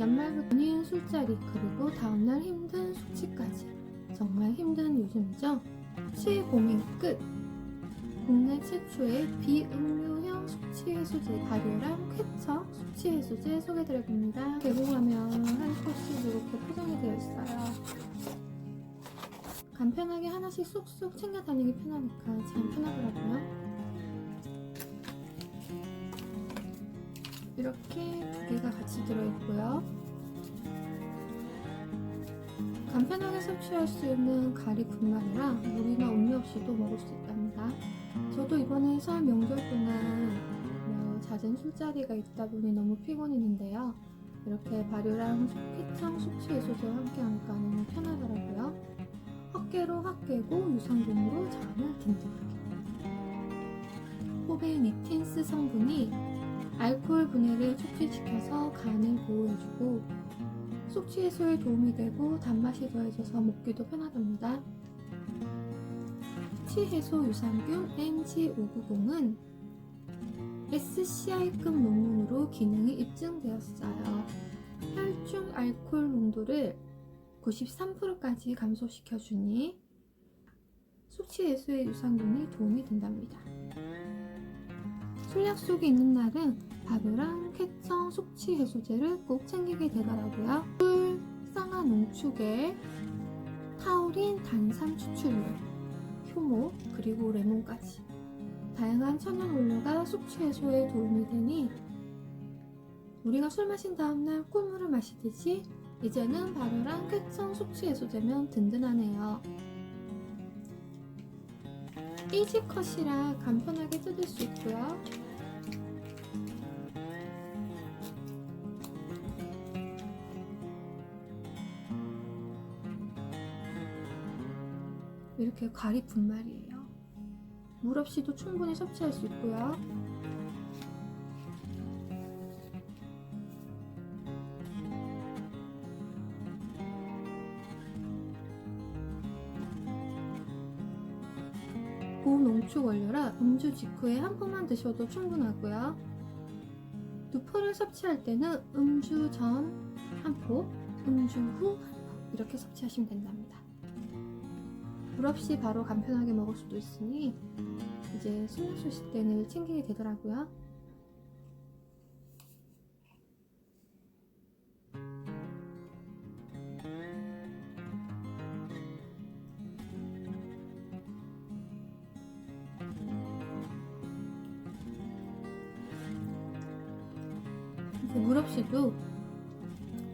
연말부터는 술자리 그리고 다음날 힘든 숙취까지 정말 힘든 요즘이죠. 숙취 고민 끝! 국내 최초의 비음료형 숙취 해소제 발효랑 쾌척 숙취 해소제 소개드려봅니다. 개봉하면 한 컵씩 이렇게 포장이 되어 있어요. 간편하게 하나씩 쏙쏙 챙겨 다니기 편하니까 참 편하더 이렇게 두 개가 같이 들어있고요. 간편하게 섭취할 수 있는 가리 분말이라 물이나 음료 없이도 먹을 수 있답니다. 저도 이번에 설 명절 동안 뭐 잦은 술자리가 있다 보니 너무 피곤했는데요. 이렇게 발효랑 쾌청 숙취 해소제와 함께 하니까 너무 편하더라고요. 헛개로 확 깨고 유산균으로 잠을 든든하게. 호베 니틴스 성분이 알코올 분해를 촉진시켜서 간을 보호해주고 숙취 해소에 도움이 되고 단맛이 더해져서 먹기도 편하답니다. 숙취 해소 유산균 MG590은 SCI급 논문으로 기능이 입증되었어요. 혈중 알코올 농도를 93%까지 감소시켜주니 숙취 해소에 유산균이 도움이 된답니다. 술 약속이 있는 날은 발효랑 쾌청 숙취 해소제를 꼭 챙기게 되더라고요. 술, 쌍화 농축에 타우린, 단산 추출물, 효모, 그리고 레몬까지 다양한 천연 원료가 숙취 해소에 도움이 되니 우리가 술 마신 다음날 꿀물을 마시듯이 이제는 발효랑 쾌청 숙취 해소제면 든든하네요. 이지컷이라 간편하게 뜯을 수 있고요. 이렇게 가리 분말이에요. 물 없이도 충분히 섭취할 수 있고요. 고농축 원료라 음주 직후에 한 포만 드셔도 충분하고요. 두 포를 섭취할 때는 음주 전 한 포, 음주 후 한 포 이렇게 섭취하시면 된답니다. 물 없이 바로 간편하게 먹을 수도 있으니 이제 술 마실 때는 챙기게 되더라고요. 물 없이도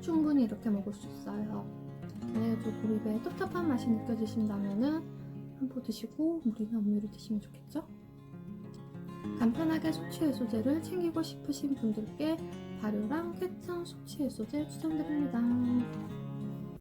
충분히 이렇게 먹을 수 있어요. 만약에 입에 텁텁한 맛이 느껴지신다면은 한 포 드시고 물이나 음료를 드시면 좋겠죠? 간편하게 숙취 해소제를 챙기고 싶으신 분들께 발효랑 쾌청 숙취 해소제 추천드립니다.